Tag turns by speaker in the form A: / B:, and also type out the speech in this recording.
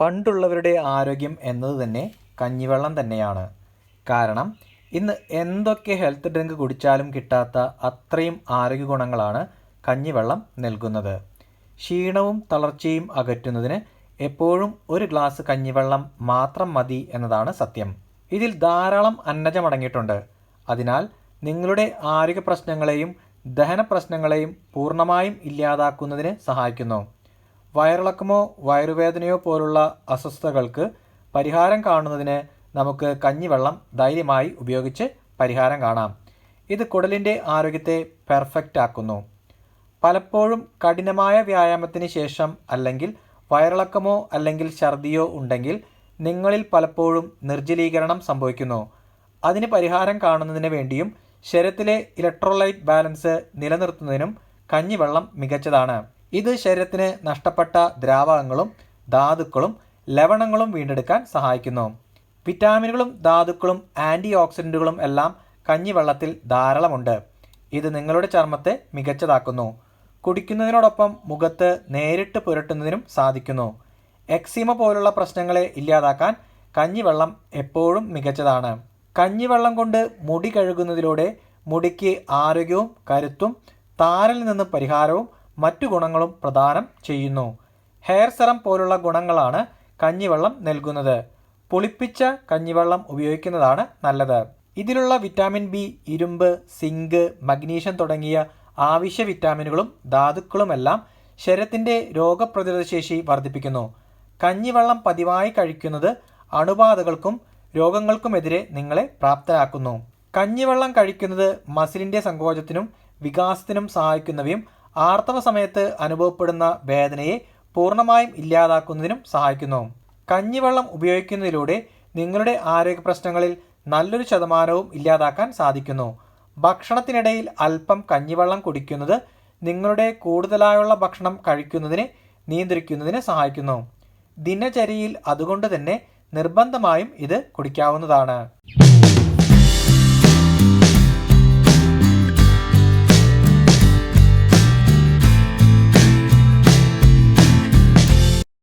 A: പണ്ടുള്ളവരുടെ ആരോഗ്യം എന്നത് തന്നെ കഞ്ഞിവെള്ളം തന്നെയാണ്. കാരണം ഇന്ന് എന്തൊക്കെ ഹെൽത്ത് ഡ്രിങ്ക് കുടിച്ചാലും കിട്ടാത്ത അത്രയും ആരോഗ്യ ഗുണങ്ങളാണ് കഞ്ഞിവെള്ളം നൽകുന്നത്. ക്ഷീണവും തളർച്ചയും അകറ്റുന്നതിന് എപ്പോഴും ഒരു ഗ്ലാസ് കഞ്ഞിവെള്ളം മാത്രം മതി എന്നതാണ് സത്യം. ഇതിൽ ധാരാളം അന്നജമടങ്ങിയിട്ടുണ്ട് അതിനാൽ നിങ്ങളുടെ ആരോഗ്യ പ്രശ്നങ്ങളെയും ദഹന പ്രശ്നങ്ങളെയും പൂർണമായും ഇല്ലാതാക്കുന്നതിന് സഹായിക്കുന്നു. വയറിളക്കമോ വയറുവേദനയോ പോലുള്ള അസ്വസ്ഥതകൾക്ക് പരിഹാരം കാണുന്നതിന് നമുക്ക് കഞ്ഞിവെള്ളം ധൈര്യമായി ഉപയോഗിച്ച് പരിഹാരം കാണാം. ഇത് കുടലിന്റെ ആരോഗ്യത്തെ പെർഫെക്റ്റ് ആക്കുന്നു. പലപ്പോഴും കഠിനമായ വ്യായാമത്തിന് ശേഷം അല്ലെങ്കിൽ വയറിളക്കമോ അല്ലെങ്കിൽ ഛർദിയോ ഉണ്ടെങ്കിൽ നിങ്ങളിൽ പലപ്പോഴും നിർജലീകരണം സംഭവിക്കുന്നു. അതിന് പരിഹാരം കാണുന്നതിന് വേണ്ടിയും ശരീരത്തിലെ ഇലക്ട്രോലൈറ്റ് ബാലൻസ് നിലനിർത്തുന്നതിനും കഞ്ഞിവെള്ളം മികച്ചതാണ്. ഇത് ശരീരത്തിന് നഷ്ടപ്പെട്ട ദ്രാവകങ്ങളും ധാതുക്കളും ലവണങ്ങളും വീണ്ടെടുക്കാൻ സഹായിക്കുന്നു. വിറ്റാമിനുകളും ധാതുക്കളും ആന്റി ഓക്സിഡന്റുകളും എല്ലാം കഞ്ഞിവെള്ളത്തിൽ ധാരാളമുണ്ട്. ഇത് നിങ്ങളുടെ ചർമ്മത്തെ മികച്ചതാക്കുന്നു. കുടിക്കുന്നതിനോടൊപ്പം മുഖത്ത് നേരിട്ട് പുരട്ടുന്നതിനും സാധിക്കുന്നു. എക്സിമ പോലുള്ള പ്രശ്നങ്ങളെ ഇല്ലാതാക്കാൻ കഞ്ഞിവെള്ളം എപ്പോഴും മികച്ചതാണ്. കഞ്ഞിവെള്ളം കൊണ്ട് മുടി കഴുകുന്നതിലൂടെ മുടിക്ക് ആരോഗ്യവും കരുത്തും താരൽ നിന്ന് പരിഹാരവും മറ്റു ഗുണങ്ങളും പ്രദാനം ചെയ്യുന്നു. ഹെയർ സെറം പോലുള്ള ഗുണങ്ങളാണ് കഞ്ഞിവെള്ളം നൽകുന്നത്. പുളിപ്പിച്ച കഞ്ഞിവെള്ളം ഉപയോഗിക്കുന്നതാണ് നല്ലത്. ഇതിലുള്ള വിറ്റാമിൻ ബി ഇരുമ്പ് സിങ്ക് മഗ്നീഷ്യം തുടങ്ങിയ ആവശ്യ വിറ്റാമിനുകളും ധാതുക്കളുമെല്ലാം ശരീരത്തിന്റെ രോഗപ്രതിരോധ ശേഷി വർദ്ധിപ്പിക്കുന്നു. കഞ്ഞിവെള്ളം പതിവായി കഴിക്കുന്നത് അണുബാധകൾക്കും രോഗങ്ങൾക്കുമെതിരെ നിങ്ങളെ പ്രാപ്തരാക്കുന്നു. കഞ്ഞിവെള്ളം കഴിക്കുന്നത് മസിലിന്റെ സങ്കോചത്തിനും വികാസത്തിനും സഹായിക്കുന്നവയും ആർത്തവ സമയത്ത് അനുഭവപ്പെടുന്ന വേദനയെ പൂർണമായും ഇല്ലാതാക്കുന്നതിനും സഹായിക്കുന്നു. കഞ്ഞിവെള്ളം ഉപയോഗിക്കുന്നതിലൂടെ നിങ്ങളുടെ ആരോഗ്യ പ്രശ്നങ്ങളിൽ നല്ലൊരു ശതമാനവും ഇല്ലാതാക്കാൻ സാധിക്കുന്നു. ഭക്ഷണത്തിനിടയിൽ അല്പം കഞ്ഞിവെള്ളം കുടിക്കുന്നത് നിങ്ങളുടെ കൂടുതലായുള്ള ഭക്ഷണം കഴിക്കുന്നതിനെ നിയന്ത്രിക്കുന്നതിന് സഹായിക്കുന്നു. ദിനചര്യയിൽ അതുകൊണ്ട് തന്നെ നിർബന്ധമായും ഇത് കുടിക്കാവുന്നതാണ്.